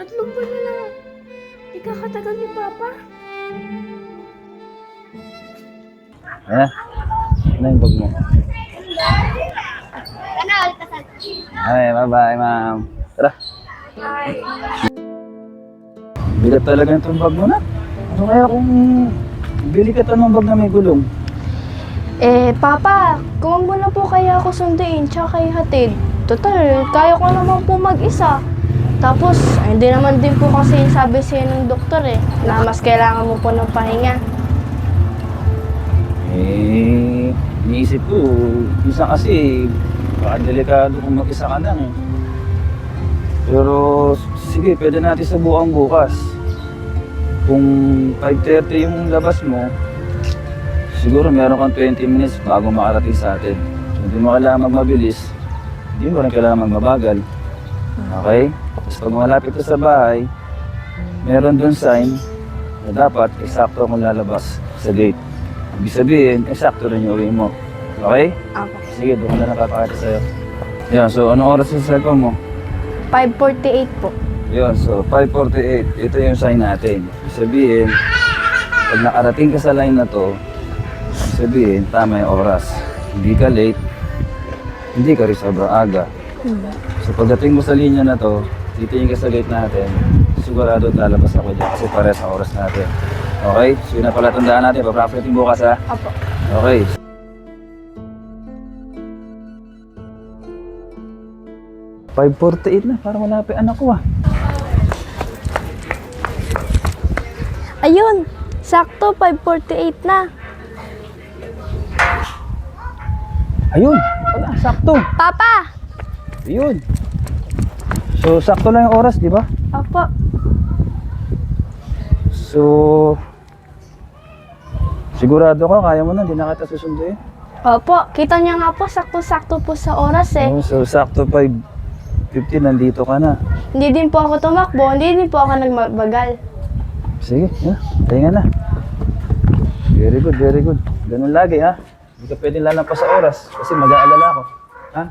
Tatlong buwan na lang. Ikakatagal ni Papa. Eh, ano yung bag mo? Ano, kasal? Ay, bye-bye, ma'am. Tara. Bigat talaga itong bag mo na. Ano kaya kung bili ka ng bag na may gulong? Eh, Papa, kung mo na po kaya ako sunduin tsaka kay hatid. Total, kaya ko naman po mag-isa. Tapos, hindi naman din po kasi sabi siya ng doktor eh, na mas kailangan mo po ng pahinga. Eh, iniisip ko, minsan kasi, baka delikado kung mag-isa ka lang. Pero, sige, pwede natin subukan bukas. Kung 5.30 yung labas mo, siguro meron kang 20 minutes bago makarating sa atin. Hindi mo kailangan magmabilis, hindi mo rin kailangan magmabagal. Okay? Pag malapit ka sa bahay, meron doon sign na dapat eksakto akong lalabas sa gate. Ibig sabihin, eksakto rin yung uwi mo. Okay? Apo. Sige, doon na napapakita sa'yo. Yan, so anong oras sa cellphone mo? 5.48 po. Yun, so 5.48, ito yung sign natin. Ibig Sabihin, pag nakarating ka sa line na to, ibig sabihin, tama yung oras. Hindi ka late, hindi ka rin sobrang aga. So pagdating mo sa linya na to, titingin ka sa gate natin, sigurado lalabas ako dyan kasi pares ang oras natin. Okay? So yun na pala tandaan natin, papractice natin bukas ha. Apo. Okay. Five forty-eight na, parang malapit anak ko ah. Ayun, sakto 5.48 na. Ayun, wala, sakto. Papa! Ayun. So, sakto lang yung oras, di ba? Opo. So, sigurado ka, kaya mo na, hindi na kita susunduin. Opo, kita niya nga po, sakto-sakto po sa oras eh. Oh, so, sakto 5.50, nandito ka na. Hindi din po ako tumakbo, hindi din po ako nagmabagal. Sige, yeah, tayo na. Very good, very good. Ganun lagi, ha? Hindi ka pwedeng lalampas sa oras kasi mag-aalala ako. Ha?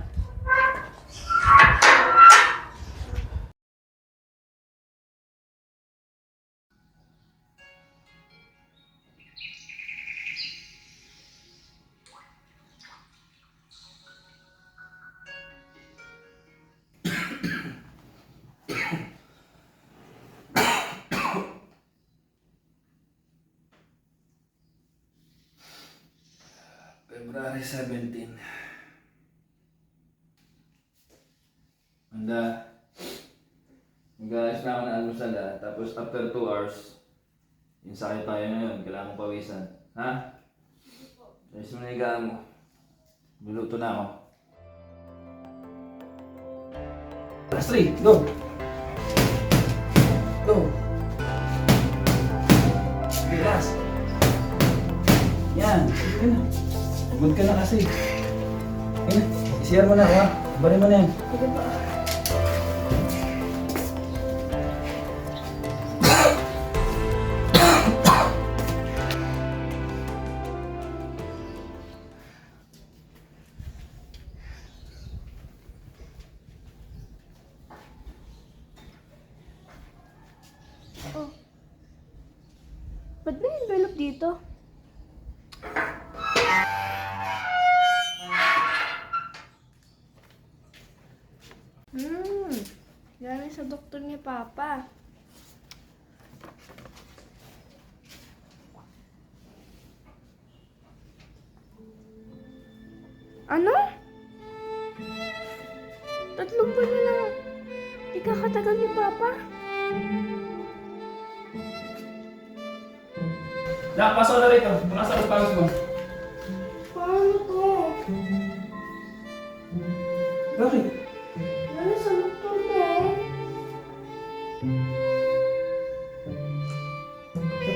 February 17. Handa. Mag-aayos na ako ng almusal ah. Tapos after 2 hours, yung sakit tayo ngayon, kailangan mong pawisan. Ha? Ayos mo na higaan mo. Luluto na ako. Last three, go! Go! Okay, last. Yan, sige na. Good ka na kasi. Ayun, isiyar mo na ha. Bari mo na yan. Ba't Hmm, galing sa doktor ni Papa.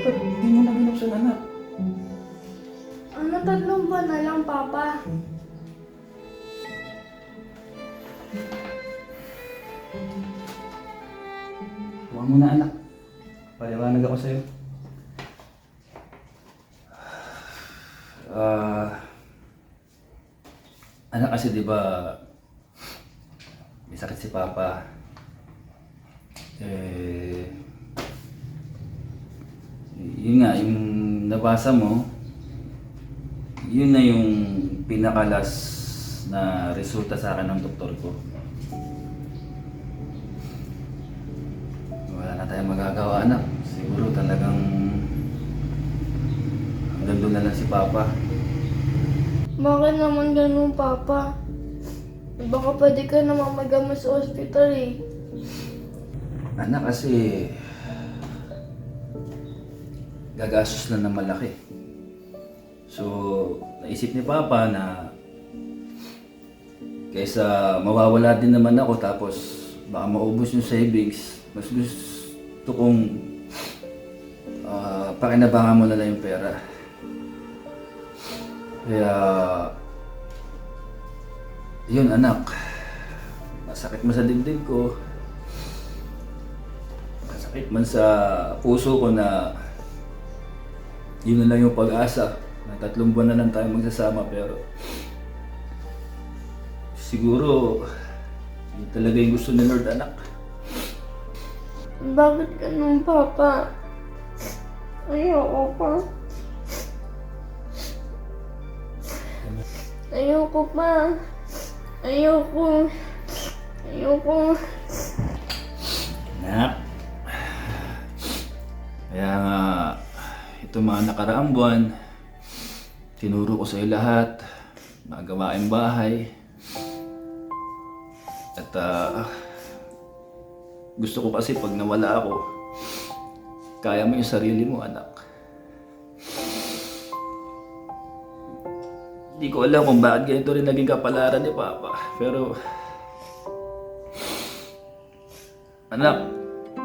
Dapat hindi mo na binuksan anak. Ano tatlong buwan na lang, Papa? Huwag mo na anak. Paliwanag ako sa'yo. Ah... anak kasi di ba may sakit si Papa. Eh, yun nga, yung nabasa mo, yun na yung pinakalas na resulta sa akin ng doktor ko. Wala na tayong magagawa, anak. Siguro talagang hanggang doon na lang si Papa. Bakit naman ganun, Papa? Baka pwede ka naman magamot sa ospital eh. Anak kasi gagastos na ng malaki. So, naisip ni Papa na kaysa mawawala din naman ako tapos baka maubos yung savings, mas gusto kong ah, pakinabangan mo na lang yung pera. Kaya, yun anak, masakit mo sa dibdib ko, Masakit man sa puso ko na yun na lang yung pag-asa na tatlong buwan na lang tayo magsasama pero siguro yun talaga yung gusto ni Lord anak. Bakit ganun, Papa? Ayoko pa. Ayoko pa. Ayoko. Ayoko. Anak. Kaya nga, itong mga nakaraang buwan, tinuro ko sa iyo lahat, mga gawaing bahay. At ah, gusto ko kasi pag nawala ako, kaya mo yung sarili mo, anak. Hindi ko alam kung bakit ganito rin naging kapalaran ni Papa. Pero Anak,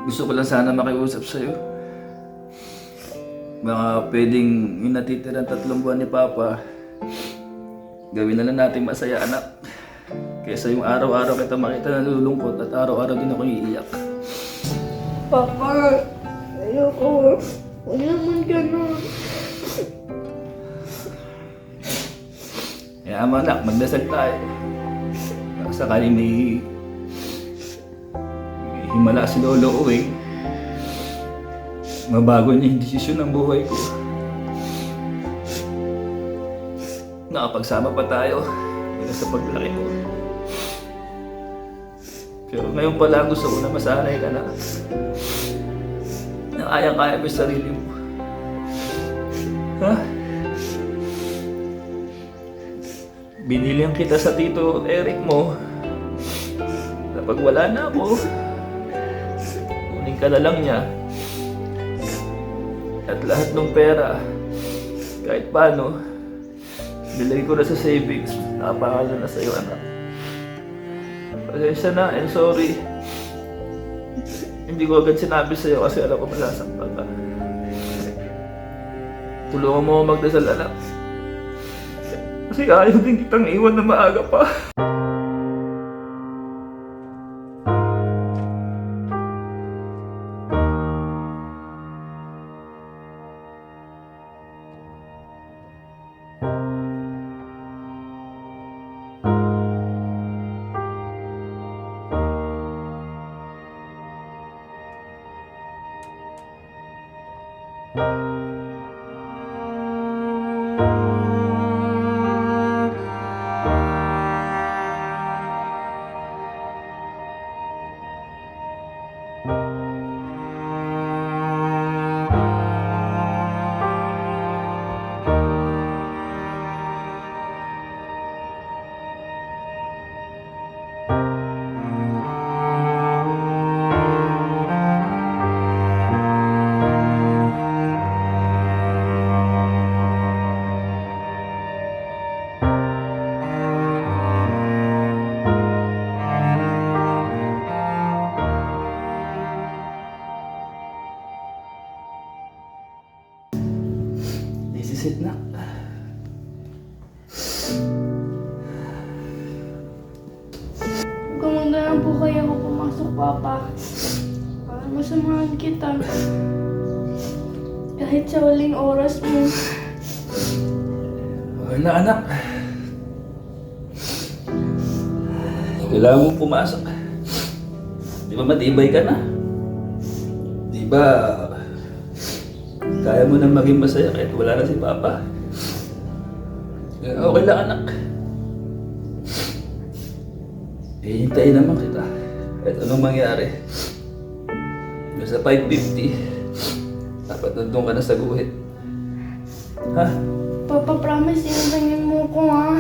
gusto ko lang sana makiusap sa'yo. Baka pwedeng yung natitirang tatlong buwan ni Papa, gawin na lang natin masaya, anak. Kesa yung araw-araw kita makita nalulungkot at araw-araw din ako iiyak. Papa, ayoko. Huwag naman ganun. Kaya ama anak, magdasal tayo. Baka sakaling may himala si Lolo Uwing, mabago niya yung desisyon ng buhay ko. Nakapagsama pa tayo mula sa paglaki ko. Pero ngayon pala gusto ko na masanay ka na. Na kaya-kaya mo yung sarili mo. Ha? Binilihan kita sa tito Eric mo. Kapag wala na ako, kunin ka na lang niya. At lahat ng pera, kahit paano, bilay ko na sa savings. Napakala na sa'yo, anak. Pasensya na, and sorry. Hindi ko agad sinabi sa'yo kasi alam ko masasaktan ka. Tulungan mo ako magdasal, anak. Kasi ayaw din kitang iwan na maaga pa. Po kaya ako pumasok, Papa. Para masamahan kita. Kahit sa huling oras mo. Wala anak. Kailangan mo pumasok. Di ba matibay ka na? ba, kaya mo na maging masaya kahit wala na si Papa. Eh, Okay lang anak. Eh, hintayin naman kita. Kahit anong mangyari. Nasa 550, dapat nandun ka na sa guhit. Ha? Papa, promise, inabangin mo ko ha.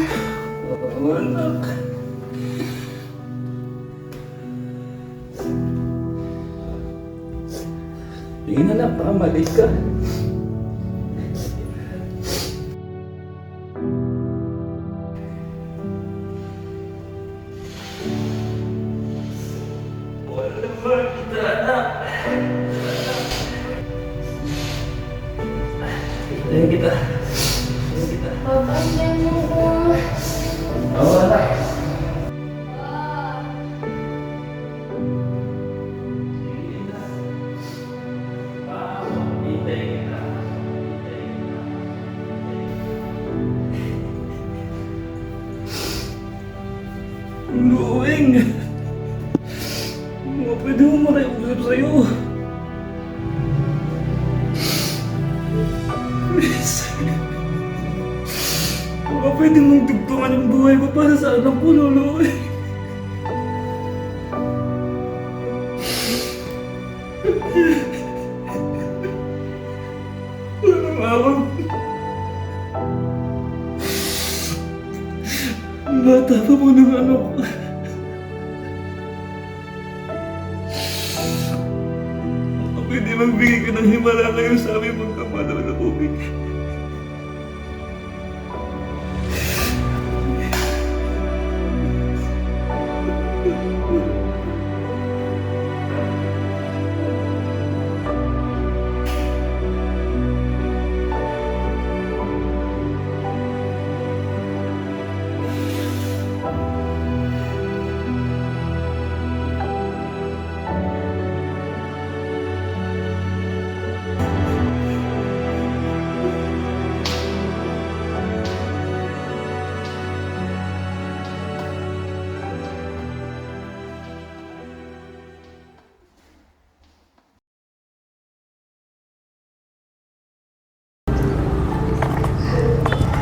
Oo, anak. Tingin na lang, baka malate ka. Please. Baka pwede mong tugtungan yung buhay ko para sa anak ko, Lolo. Awag. Bata pa mo ng anak ko. Pwede magbigay ka ng himala ngayon sa aming me.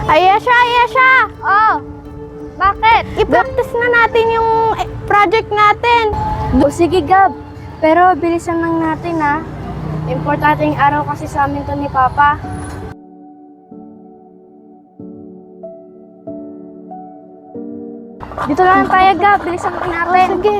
Na ubig. Ayesha, Ayesha! Oh, bakit? I-practice na natin yung eh, project natin. O sige, Gab. Pero bilisan lang natin, ha? Importanteng araw kasi sa amin to ni Papa. Dito lang tayo, Gab. Bilisan lang natin. Sige.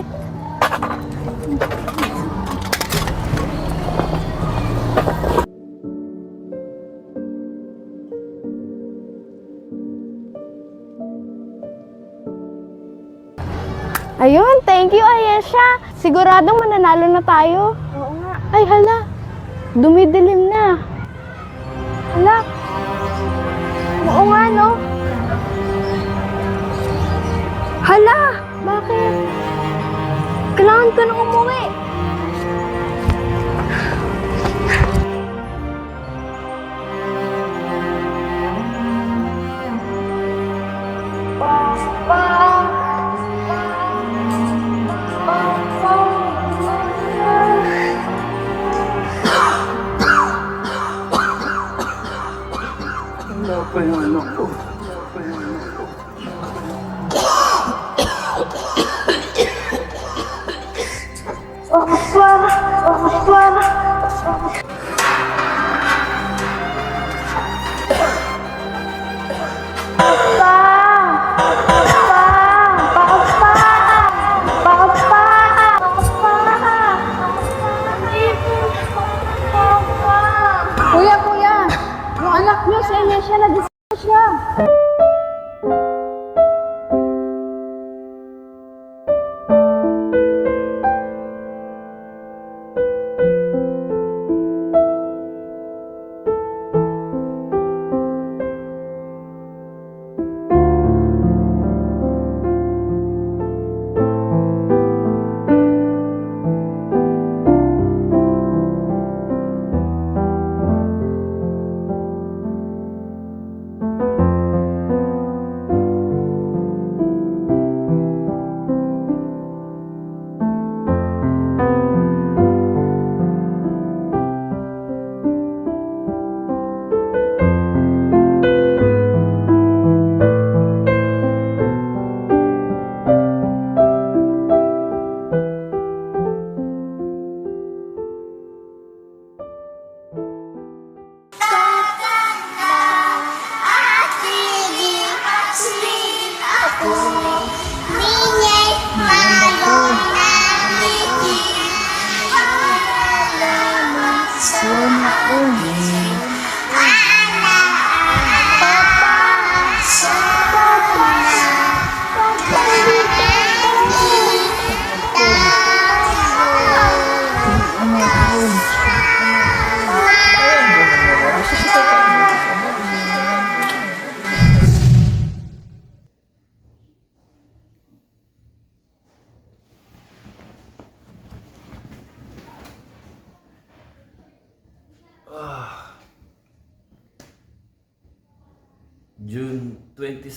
Ayun, thank you, Ayesha. Siguradong mananalo na tayo. Oo nga. Ay, hala. Dumidilim na. Hala. Oo nga, no? Hala! Bakit? Kailangan ko nang umuwi. Wala Sona, oh,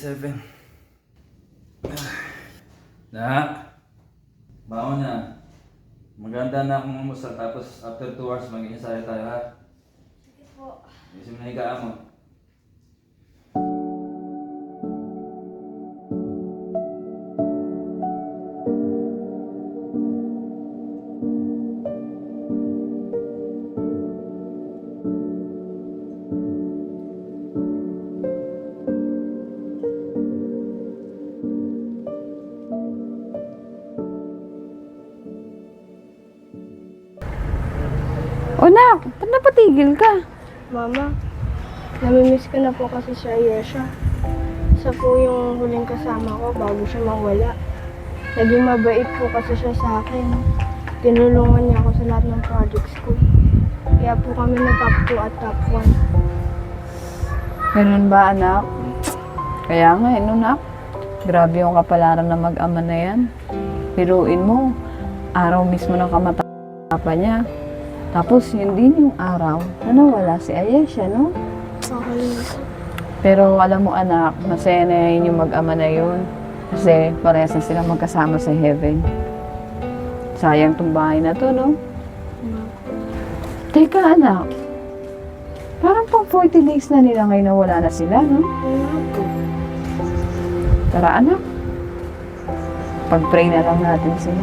27. Na, baon na. Maganda na akong umusal tapos after 2 hours mag-iinsaya tayo ha. Sige po. Isim na higaan mo. Napatigil ka? Mama, namimiss ko na po kasi si Ayesha. Siya po yung huling kasama ko bago siya mawala. Naging mabait po kasi siya sa akin. Tinulungan niya ako sa lahat ng projects ko. Kaya po kami nag-top 2 at top 1. Ganun ba anak? Kaya nga, eh, no, nak. Grabe yung kapalaran na mag-ama na yan. Piruin mo, araw mismo ng kamatapa niya. Tapos, yun din yung araw na nawala si Ayesha, no? Okay. Pero alam mo anak, masaya na yun yung mag-ama na yun. Kasi parehas na sila magkasama sa heaven. Sayang tong bahay na to, no? Teka anak, parang pang 40 days na nila ngayon na wala na sila, no? Tara anak, pag-pray na lang natin sila.